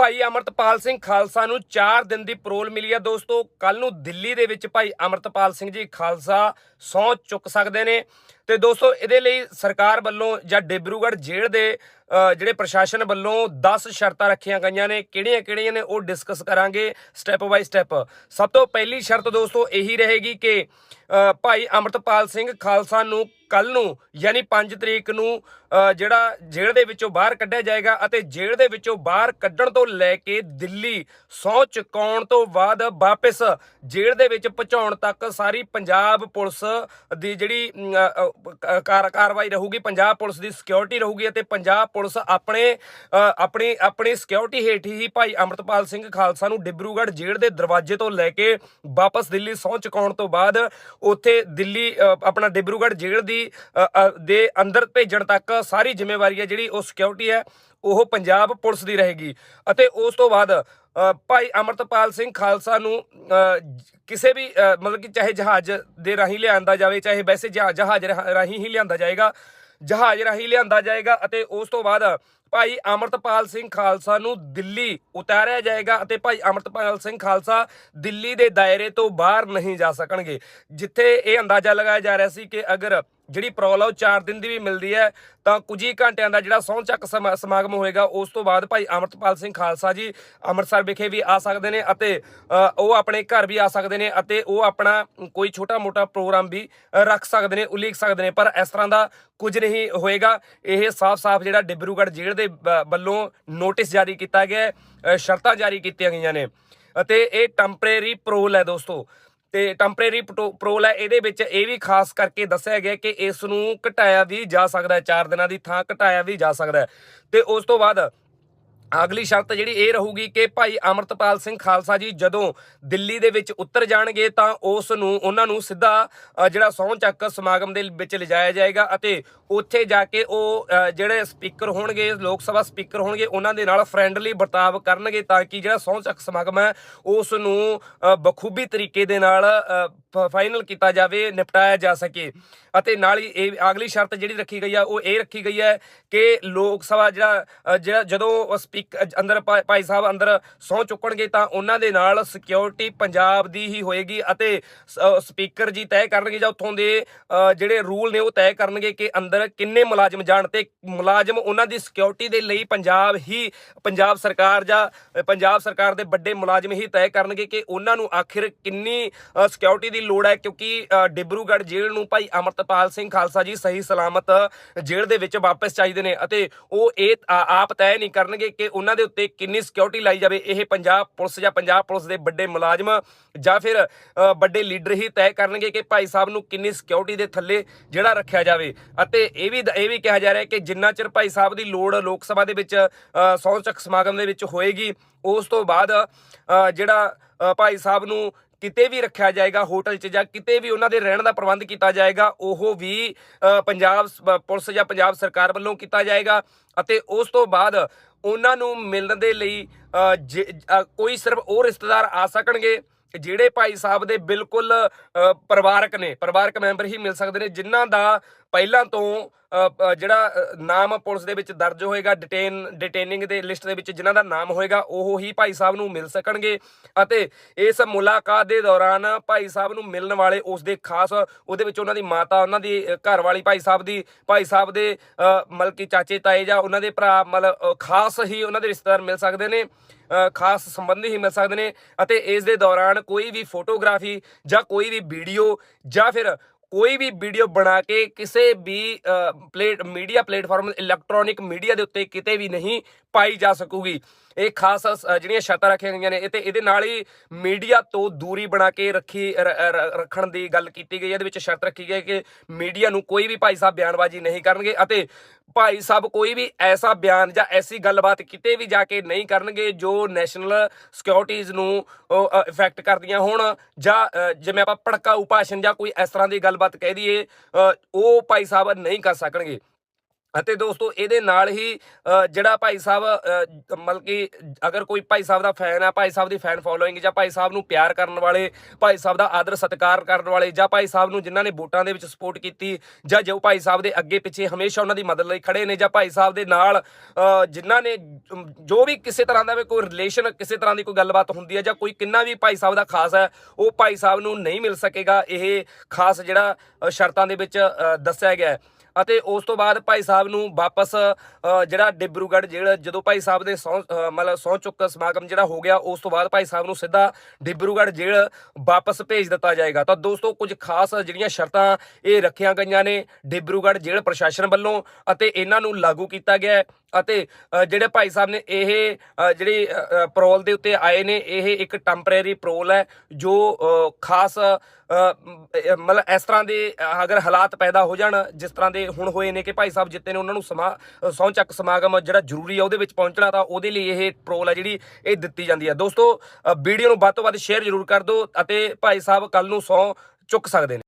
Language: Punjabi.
ਭਾਈ ਅਮਰਤਪਾਲ ਸਿੰਘ ਖਾਲਸਾ ਨੂੰ 4 ਦਿਨ ਦੀ ਪਰੋਲ ਮਿਲੀ ਹੈ। ਦੋਸਤੋ ਕੱਲ ਨੂੰ ਦਿੱਲੀ ਦੇ ਵਿੱਚ ਭਾਈ ਅਮਰਤਪਾਲ ਸਿੰਘ ਜੀ ਖਾਲਸਾ ਸਹੁੰ ਚੁੱਕ ਸਕਦੇ ਨੇ। ਤੇ ਦੋਸਤੋ, ਇਹਦੇ ਲਈ ਸਰਕਾਰ ਵੱਲੋਂ ਜਾਂ ਡਿਬਰੂਗੜ੍ਹ ਜੇਲ੍ਹ ਦੇ ਜਿਹੜੇ ਪ੍ਰਸ਼ਾਸਨ ਵੱਲੋਂ 10 ਸ਼ਰਤਾਂ ਰੱਖੀਆਂ ਗਈਆਂ ਨੇ। ਕਿਹੜੀਆਂ-ਕਿਹੜੀਆਂ ਨੇ ਉਹ ਡਿਸਕਸ ਕਰਾਂਗੇ ਸਟੈਪ ਬਾਈ ਸਟੈਪ ਸਭ ਤੋਂ ਪਹਿਲੀ ਸ਼ਰਤ ਦੋਸਤੋ, ਇਹੀ ਰਹੇਗੀ ਕਿ ਭਾਈ ਅਮਰਤਪਾਲ ਸਿੰਘ ਖਾਲਸਾ ਨੂੰ ਕੱਲ ਨੂੰ, ਯਾਨੀ 5 ਤਰੀਕ ਨੂੰ ਜਿਹੜਾ ਜੇਲ੍ਹ ਦੇ ਵਿੱਚੋਂ ਬਾਹਰ ਕੱਢਿਆ ਜਾਏਗਾ ਅਤੇ ਜੇਲ੍ਹ ਦੇ ਵਿੱਚੋਂ ਬਾਹਰ ਕੱਢਣ ਤੋਂ ਲੈ ਕੇ ਦਿੱਲੀ ਸਹੁੰ ਚੁਕਾਉਣ ਤੋਂ ਬਾਅਦ ਵਾਪਸ ਜੇਲ੍ਹ ਦੇ ਵਿੱਚ ਪਹੁੰਚਾਉਣ ਤੱਕ ਸਾਰੀ ਪੰਜਾਬ ਪੁਲਿਸ ਦੀ ਜਿਹੜੀ ਕਾਰਵਾਈ ਰਹੂਗੀ, ਪੰਜਾਬ ਪੁਲਿਸ ਦੀ ਸਿਕਿਉਰਿਟੀ ਰਹੂਗੀ ਅਤੇ ਪੰਜਾਬ ਪੁਲਿਸ ਆਪਣੇ ਆਪਣੀ ਆਪਣੀ ਸਿਕਿਉਰਿਟੀ ਹੇਠ ਹੀ ਭਾਈ ਅਮਰਤਪਾਲ ਸਿੰਘ ਖਾਲਸਾ ਨੂੰ ਡਿਬਰੂਗੜ੍ਹ ਜੇਲ੍ਹ ਦੇ ਦਰਵਾਜ਼ੇ ਤੋਂ ਲੈ ਕੇ ਵਾਪਸ ਦਿੱਲੀ ਸਹੁੰ ਚੁਕਾਉਣ ਤੋਂ ਬਾਅਦ ਉੱਥੇ ਦਿੱਲੀ ਆਪਣਾ ਡਿਬਰੂਗੜ੍ਹ ਜੇਲ੍ਹ ਦੀ ਦੇ ਅੰਦਰ ਭੇਜਣ ਤੱਕ ਸਾਰੀ ਜ਼ਿੰਮੇਵਾਰੀ ਹੈ ਜਿਹੜੀ ਉਹ ਸਿਕਿਉਰਿਟੀ ਹੈ। ਉਹ ਪੰਜਾਬ ਪੁਲਿਸ ਦੀ ਰਹੇਗੀ। ਅਤੇ ਉਸ ਤੋਂ ਬਾਅਦ ਭਾਈ ਅਮਰਤਪਾਲ ਸਿੰਘ ਖਾਲਸਾ ਨੂੰ ਕਿਸੇ ਵੀ ਮਤਲਬ ਕਿ ਚਾਹੇ ਜਹਾਜ਼ ਦੇ ਰਾਹੀਂ ਲਿਆਂਦਾ ਜਾਵੇ, ਚਾਹੇ ਵੈਸੇ ਜਹਾ- ਜਹਾਜ਼ ਰਾਹ- ਰਾਹੀਂ ਹੀ ਲਿਆਂਦਾ ਜਾਏਗਾ, ਜਹਾਜ਼ ਰਾਹੀਂ ਲਿਆਂਦਾ ਜਾਏਗਾ ਅਤੇ ਉਸ ਤੋਂ ਬਾਅਦ ਭਾਈ ਅਮਰਤਪਾਲ ਸਿੰਘ ਖਾਲਸਾ ਨੂੰ ਦਿੱਲੀ ਉਤਾਰਿਆ ਜਾਏਗਾ ਅਤੇ ਭਾਈ ਅਮਰਤਪਾਲ ਸਿੰਘ ਖਾਲਸਾ ਦਿੱਲੀ ਦੇ ਦਾਇਰੇ ਤੋਂ ਬਾਹਰ ਨਹੀਂ ਜਾ ਸਕਣਗੇ। ਜਿੱਥੇ ਇਹ ਅੰਦਾਜ਼ਾ ਲਗਾਇਆ ਜਾ ਰਿਹਾ ਸੀ ਕਿ ਅਗਰ ਜਿਹੜੀ ਪ੍ਰੋਲ ਆ, ਉਹ 4 ਦਿਨ ਦੀ ਵੀ ਮਿਲਦੀ ਹੈ, ਤਾਂ ਕੁਝ ਹੀ ਘੰਟਿਆਂ ਦਾ ਜਿਹੜਾ ਸਹੁੰ ਚੱਕ ਸਮਾਗਮ ਹੋਏਗਾ, ਉਸ ਤੋਂ ਬਾਅਦ ਭਾਈ ਅਮਰਤਪਾਲ ਸਿੰਘ ਖਾਲਸਾ ਜੀ ਅੰਮ੍ਰਿਤਸਰ ਵਿਖੇ ਵੀ ਆ ਸਕਦੇ ਨੇ ਅਤੇ ਉਹ ਆਪਣੇ ਘਰ ਵੀ ਆ ਸਕਦੇ ਨੇ ਅਤੇ ਉਹ ਆਪਣਾ ਕੋਈ ਛੋਟਾ-ਮੋਟਾ ਪ੍ਰੋਗਰਾਮ ਵੀ ਰੱਖ ਸਕਦੇ ਨੇ, ਉਲੀਕ ਸਕਦੇ ਨੇ, ਪਰ ਇਸ ਤਰ੍ਹਾਂ ਦਾ ਕੁਝ ਨਹੀਂ ਹੋਏਗਾ। ਇਹ ਸਾਫ਼-ਸਾਫ਼ ਜਿਹੜਾ ਡਿਬਰੂਗੜ੍ਹ ਜੇਲ੍ਹ ਦੇ ਬ- ਵੱਲੋਂ ਨੋਟਿਸ ਜਾਰੀ ਕੀਤਾ ਗਿਆ ਹੈ ਸ਼ਰਤਾਂ ਜਾਰੀ ਕੀਤੀਆਂ ਗਈਆਂ ਨੇ। ਅਤੇ ਇਹ ਟੈਂਪਰੇਰੀ ਪ੍ਰੋਲ ਹੈ ਦੋਸਤੋ ਤੇ ਟੈਂਪਰੇਰੀ ਪ੍ਰੋਲ ਹੈ, ਇਹਦੇ ਵਿੱਚ ਇਹ ਵੀ ਖਾਸ ਕਰਕੇ ਦੱਸਿਆ ਗਿਆ ਕਿ ਇਸ ਨੂੰ ਘਟਾਇਆ ਵੀ ਜਾ ਸਕਦਾ ਹੈ 4 ਦਿਨਾਂ ਦੀ ਥਾਂ ਘਟਾਇਆ ਵੀ ਜਾ ਸਕਦਾ ਹੈ। ਤੇ ਉਸ ਤੋਂ ਬਾਅਦ ਅਗਲੀ ਸ਼ਰਤ ਜਿਹੜੀ ਇਹ ਰਹੂਗੀ ਕਿ ਭਾਈ ਅਮਰਤਪਾਲ ਸਿੰਘ ਖਾਲਸਾ ਜੀ ਜਦੋਂ ਦਿੱਲੀ ਦੇ ਵਿੱਚ ਉਤਰ ਜਾਣਗੇ ਤਾਂ ਉਸ ਨੂੰ ਉਹਨਾਂ ਨੂੰ ਸਿੱਧਾ ਜਿਹੜਾ ਸਹੁੰ ਚੱਕ ਸਮਾਗਮ ਦੇ ਵਿੱਚ ਲਿਜਾਇਆ ਜਾਏਗਾ ਅਤੇ ਉੱਥੇ ਜਾ ਕੇ ਉਹ ਜਿਹੜੇ ਸਪੀਕਰ ਹੋਣਗੇ, ਲੋਕ ਸਭਾ ਸਪੀਕਰ ਹੋਣਗੇ, ਉਹਨਾਂ ਦੇ ਨਾਲ ਫਰੈਂਡਲੀ ਵਰਤਾਵ ਕਰਨਗੇ ਤਾਂ ਕਿ ਜਿਹੜਾ ਸਹੁੰ ਚੱਕ ਸਮਾਗਮ ਹੈ ਉਸ ਨੂੰ ਬਖੂਬੀ ਤਰੀਕੇ ਦੇ ਨਾਲ ਫਾਈਨਲ ਕੀਤਾ ਜਾਵੇ ਨਿਪਟਾਇਆ ਜਾ ਸਕੇ। ਅਤੇ ਨਾਲ ਹੀ ਇਹ ਅਗਲੀ ਸ਼ਰਤ ਜਿਹੜੀ ਰੱਖੀ ਗਈ ਆ ਉਹ ਇਹ ਰੱਖੀ ਗਈ ਹੈ ਕਿ ਲੋਕ ਸਭਾ ਜਿਹੜਾ ਅ, ਜਿਹੜਾ ਜਦੋਂ ਸਪੀਕ ਅੰਦਰ ਭਾ- ਭਾਈ ਸਾਹਿਬ ਅੰਦਰ ਸਹੁੰ ਚੁੱਕਣਗੇ ਤਾਂ ਉਹਨਾਂ ਦੇ ਨਾਲ ਸਿਕਿਉਰਿਟੀ ਪੰਜਾਬ ਦੀ ਹੀ ਹੋਏਗੀ ਅਤੇ ਸਪੀਕਰ ਜੀ ਤੈਅ ਕਰਨਗੇ ਜਾਂ ਉੱਥੋਂ ਦੇ ਜਿਹੜੇ ਰੂਲ ਨੇ ਉਹ ਤੈਅ ਕਰਨਗੇ ਕਿ ਅੰਦਰ ਕਿੰਨੇ ਮੁਲਾਜ਼ਮ ਜਾਣ ਤੇ ਮੁਲਾਜ਼ਮ ਉਹਨਾਂ ਦੀ ਸਿਕਿਉਰਿਟੀ ਦੇ ਲਈ ਪੰਜਾਬ ਹੀ ਪੰਜਾਬ ਸਰਕਾਰ ਜਾਂ ਪੰਜਾਬ ਸਰਕਾਰ ਦੇ ਵੱਡੇ ਮੁਲਾਜ਼ਮ ਹੀ ਤੈਅ ਕਰਨਗੇ ਕਿ ਉਹਨਾਂ ਨੂੰ ਆਖਿਰ ਕਿੰਨੀ ਸਿਕਿਉਰਿਟੀ ਦੀ ਲੋੜ ਹੈ ਕਿਉਂਕਿ ਡਿਬਰੂਗੜ੍ਹ ਜੇਲ੍ਹ ਨੂੰ ਭਾਈ ਅਮਰਤਪਾਲ ਸਿੰਘ ਖਾਲਸਾ ਜੀ ਸਹੀ ਸਲਾਮਤ ਜੇਲ੍ਹ ਦੇ ਵਿੱਚ ਵਾਪਸ ਚਾਹੀਦੇ ਨੇ ਅਤੇ ਉਹ ਇਹ ਆਪ ਤੈਅ ਨਹੀਂ ਕਰਨਗੇ ਕਿ ਉਹਨਾਂ ਦੇ ਉੱਤੇ ਕਿੰਨੀ ਸਿਕਿਉਰਿਟੀ ਲਾਈ ਜਾਵੇ ਇਹ ਪੰਜਾਬ ਪੁਲਿਸ ਜਾਂ ਪੰਜਾਬ ਪੁਲਿਸ ਦੇ ਵੱਡੇ ਮੁਲਾਜ਼ਮ ਜਾਂ ਫਿਰ ਵੱਡੇ ਲੀਡਰ ਹੀ ਤੈਅ ਕਰਨਗੇ ਕਿ ਭਾਈ ਸਾਹਿਬ ਨੂੰ ਕਿੰਨੀ ਸਿਕਿਉਰਿਟੀ ਦੇ ਥੱਲੇ ਜਿਹੜਾ ਰੱਖਿਆ ਜਾਵੇ। ਅਤੇ ਇਹ ਵੀ ਇਹ ਵੀ ਕਿਹਾ ਜਾ ਰਿਹਾ ਕਿ ਜਿੰਨਾ ਚਿਰ ਭਾਈ ਸਾਹਿਬ ਦੀ ਲੋੜ ਲੋਕ ਸਭਾ ਦੇ ਵਿੱਚ ਅ, ਸਹੁੰ ਚੱਕ ਸਮਾਗਮ ਦੇ ਵਿੱਚ ਹੋਏਗੀ ਉਸ ਤੋਂ ਬਾਅਦ ਜਿਹੜਾ ਭਾਈ ਸਾਹਿਬ ਨੂੰ ਕਿਤੇ ਵੀ ਰੱਖਿਆ ਜਾਏਗਾ ਹੋਟਲ 'ਚ ਜਾਂ ਕਿਤੇ ਵੀ ਉਹਨਾਂ ਦੇ ਰਹਿਣ ਦਾ ਪ੍ਰਬੰਧ ਕੀਤਾ ਜਾਏਗਾ ਉਹ ਵੀ ਪੰਜਾਬ ਪੁਲਿਸ ਜਾਂ ਪੰਜਾਬ ਸਰਕਾਰ ਵੱਲੋਂ ਕੀਤਾ ਜਾਏਗਾ ਅਤੇ ਉਸ ਤੋਂ ਬਾਅਦ ਉਹਨਾਂ ਨੂੰ ਮਿਲਣ ਦੇ ਲਈ ਅ, ਕੋਈ ਸਿਰਫ ਉਹ ਰਿਸ਼ਤੇਦਾਰ ਆ ਸਕਣਗੇ ਜਿਹੜੇ ਭਾਈ ਸਾਹਿਬ ਦੇ ਬਿਲਕੁਲ ਪਰਿਵਾਰਕ ਨੇ ਪਰਿਵਾਰਕ ਮੈਂਬਰ ਹੀ ਮਿਲ ਸਕਦੇ ਨੇ ਜਿਨ੍ਹਾਂ ਦਾ ਪਹਿਲਾਂ ਤੋਂ ਜਿਹੜਾ ਨਾਮ ਪੁਲਿਸ ਦੇ ਵਿੱਚ ਦਰਜ ਹੋਏਗਾ ਡਿਟੇਨ ਡਿਟੇਨਿੰਗ ਦੇ ਲਿਸਟ ਦੇ ਵਿੱਚ ਜਿਨ੍ਹਾਂ ਦਾ ਨਾਮ ਹੋਏਗਾ ਉਹ ਹੀ ਭਾਈ ਸਾਹਿਬ ਨੂੰ ਮਿਲ ਸਕਣਗੇ। ਅਤੇ ਇਸ ਮੁਲਾਕਾਤ ਦੇ ਦੌਰਾਨ ਭਾਈ ਸਾਹਿਬ ਨੂੰ ਮਿਲਣ ਵਾਲੇ ਉਸ ਦੇ ਖਾਸ ਉਹਦੇ ਵਿੱਚ ਉਹਨਾਂ ਦੀ ਮਾਤਾ ਉਹਨਾਂ ਦੀ ਘਰ ਵਾਲੀ ਭਾਈ ਸਾਹਿਬ ਦੀ ਭਾਈ ਸਾਹਿਬ ਦੇ ਅ, ਮਤਲਬ ਕਿ ਚਾਚੇ ਤਾਏ ਜਾਂ ਉਹਨਾਂ ਦੇ ਭਰਾ ਮਤਲਬ ਖਾਸ ਹੀ ਉਹਨਾਂ ਦੇ ਰਿਸ਼ਤੇਦਾਰ ਮਿਲ ਸਕਦੇ ਨੇ। ਖਾਸ ਸੰਬੰਧੀ ਹੀ ਮਿਲ ਸਕਦੇ ਨੇ ਅਤੇ ਇਸ ਦੇ ਦੌਰਾਨ ਕੋਈ ਵੀ ਫੋਟੋਗ੍ਰਾਫੀ ਜਾਂ ਕੋਈ ਵੀ ਵੀਡੀਓ ਜਾਂ ਫਿਰ ਕੋਈ ਵੀ ਵੀਡੀਓ ਬਣਾ ਕੇ ਕਿਸੇ ਵੀ ਅ, plate media platform electronic media ਦੇ ਉੱਤੇ ਕਿਤੇ ਵੀ ਨਹੀਂ ਪਾਈ ਜਾ ਸਕੂਗੀ। ਇਹ ਖਾਸ ਅ, ਜਿਹੜੀਆਂ ਸ਼ਰਤਾਂ ਰੱਖੀਆਂ ਗਈਆਂ ਨੇ ਇਹ ਤੇ ਇਹਦੇ ਨਾਲ ਹੀ ਮੀਡੀਆ ਤੋਂ ਦੂਰੀ ਬਣਾ ਕੇ ਰੱਖੀ ਰ- ਰੱਖਣ ਦੀ ਗੱਲ ਕੀਤੀ ਗਈ। ਹੈ ਇਹਦੇ ਵਿੱਚ ਸ਼ਰਤ ਰੱਖੀ ਗਈ ਹੈ ਕਿ ਮੀਡੀਆ ਨੂੰ ਕੋਈ ਵੀ ਭਾਈ ਸਾਹਿਬ ਬਿਆਨਬਾਜ਼ੀ ਨਹੀਂ ਕਰਨਗੇ ਅਤੇ ਭਾਈ ਸਾਹਿਬ, ਕੋਈ ਵੀ ਐਸਾ ਬਿਆਨ ਜਾਂ ਐਸੀ ਗੱਲਬਾਤ ਕਿਤੇ ਵੀ ਜਾ ਕੇ ਨਹੀਂ ਕਰਨਗੇ ਜੋ ਨੈਸ਼ਨਲ ਸਿਕਿਉਰਿਟੀਜ਼ ਨੂੰ ਇਫੈਕਟ ਕਰਦੀਆਂ ਹੋਣ ਜਾਂ ਜਿਵੇਂ ਆਪਾਂ ਭੜਕਾਊ ਭਾਸ਼ਣ ਜਾਂ ਕੋਈ ਇਸ ਤਰ੍ਹਾਂ ਦੀ ਗੱਲਬਾਤ ਕਹਿ ਦਈਏ ਉਹ ਭਾਈ ਸਾਹਿਬ ਨਹੀਂ ਕਰ ਸਕਣਗੇ। ਅਤੇ ਦੋਸਤੋ, ਇਹਦੇ ਨਾਲ ਹੀ ਜਿਹੜਾ ਭਾਈ ਸਾਹਿਬ ਮਤਲਬ ਕਿ ਅਗਰ ਕੋਈ ਭਾਈ ਸਾਹਿਬ ਦਾ ਫੈਨ ਆ, ਭਾਈ ਸਾਹਿਬ ਦੀ ਫੈਨ ਫੋਲੋਇੰਗ ਜਾਂ ਭਾਈ ਸਾਹਿਬ ਨੂੰ ਪਿਆਰ ਕਰਨ ਵਾਲੇ, ਭਾਈ ਸਾਹਿਬ ਦਾ ਆਦਰ ਸਤਿਕਾਰ ਕਰਨ ਵਾਲੇ, ਜਾਂ ਭਾਈ ਸਾਹਿਬ ਨੂੰ ਜਿਨ੍ਹਾਂ ਨੇ ਵੋਟਾਂ ਦੇ ਵਿੱਚ ਸਪੋਰਟ ਕੀਤੀ, ਜਾਂ ਜੋ ਭਾਈ ਸਾਹਿਬ ਦੇ ਅੱਗੇ ਪਿੱਛੇ ਹਮੇਸ਼ਾ ਉਹਨਾਂ ਦੀ ਮਦਦ ਲਈ ਖੜੇ ਨੇ, ਜਾਂ ਭਾਈ ਸਾਹਿਬ ਦੇ ਨਾਲ ਜਿਨ੍ਹਾਂ ਨੇ ਜੋ ਵੀ ਕਿਸੇ ਤਰ੍ਹਾਂ ਦਾ ਵੀ ਕੋਈ ਰਿਲੇਸ਼ਨ ਕਿਸੇ ਤਰ੍ਹਾਂ ਦੀ ਕੋਈ ਗੱਲਬਾਤ ਹੁੰਦੀ ਹੈ, ਜਾਂ ਕੋਈ ਕਿੰਨਾ ਵੀ ਭਾਈ ਸਾਹਿਬ ਦਾ ਖਾਸ ਹੈ, ਉਹ ਭਾਈ ਸਾਹਿਬ ਨੂੰ ਨਹੀਂ ਮਿਲ ਸਕੇਗਾ, ਇਹ ਖਾਸ ਜਿਹੜਾ ਸ਼ਰਤਾਂ ਦੇ ਵਿੱਚ ਦੱਸਿਆ ਗਿਆ ਹੈ। ਅਤੇ ਉਸ ਤੋਂ ਬਾਅਦ ਭਾਈ ਸਾਹਿਬ ਨੂੰ ਵਾਪਸ ਜਿਹੜਾ ਡਿਬਰੂਗੜ੍ਹ ਜੇਲ੍ਹ ਜਦੋਂ ਭਾਈ ਸਾਹਿਬ ਦੇ ਸਹੁੰ ਮਤਲਬ ਸਹੁੰ ਚੁੱਕ ਸਮਾਗਮ ਜਿਹੜਾ ਹੋ ਗਿਆ ਉਸ ਤੋਂ ਬਾਅਦ ਭਾਈ ਸਾਹਿਬ ਨੂੰ ਸਿੱਧਾ ਡਿਬਰੂਗੜ੍ਹ ਜੇਲ੍ਹ ਵਾਪਸ ਭੇਜ ਦਿੱਤਾ ਜਾਏਗਾ। ਤਾਂ ਦੋਸਤੋ ਕੁਝ ਖਾਸ ਜਿਹੜੀਆਂ ਸ਼ਰਤਾਂ ਇਹ ਰੱਖੀਆਂ ਗਈਆਂ ਨੇ ਡਿਬਰੂਗੜ੍ਹ ਜੇਲ੍ਹ ਪ੍ਰਸ਼ਾਸਨ ਵੱਲੋਂ ਅਤੇ ਇਹਨਾਂ ਨੂੰ ਲਾਗੂ ਕੀਤਾ ਗਿਆ ਅਤੇ ਜਿਹੜੇ ਭਾਈ ਸਾਹਿਬ ਨੇ ਇਹ ਅ, ਜਿਹੜੀ ਪੈਰੋਲ ਦੇ ਉੱਤੇ ਆਏ ਨੇ ਇਹ ਇੱਕ ਟੈਂਪਰੇਰੀ ਪਰੋਲ ਹੈ ਜੋ ਖਾਸ ਮਤਲਬ ਇਸ ਤਰ੍ਹਾਂ ਦੇ ਅਗਰ ਹਾਲਾਤ ਪੈਦਾ ਹੋ ਜਾਣ ਜਿਸ ਤਰ੍ਹਾਂ ਦੇ ਹੁਣ ਹੋਏ ਨੇ ਕਿ ਭਾਈ ਸਾਹਿਬ ਜਿੱਤੇ ਨੇ ਉਹਨਾਂ ਨੂੰ ਸਮਾ ਅ, ਸਹੁੰ ਚੱਕ ਸਮਾਗਮ ਜਿਹੜਾ ਜ਼ਰੂਰੀ ਆ ਉਹਦੇ ਵਿੱਚ ਪਹੁੰਚਣਾ ਤਾਂ ਉਹਦੇ ਲਈ ਇਹ ਪੈਰੋਲ ਹੈ ਜਿਹੜੀ ਇਹ ਦਿੱਤੀ ਜਾਂਦੀ ਹੈ ਦੋਸਤੋ ਵੀਡੀਓ ਨੂੰ ਵੱਧ ਤੋਂ ਵੱਧ ਸ਼ੇਅਰ ਜ਼ਰੂਰ ਕਰ ਦਿਓ ਅਤੇ ਭਾਈ ਸਾਹਿਬ ਕੱਲ ਨੂੰ ਸਹੁੰ ਚੁੱਕ ਸਕਦੇ ਨੇ।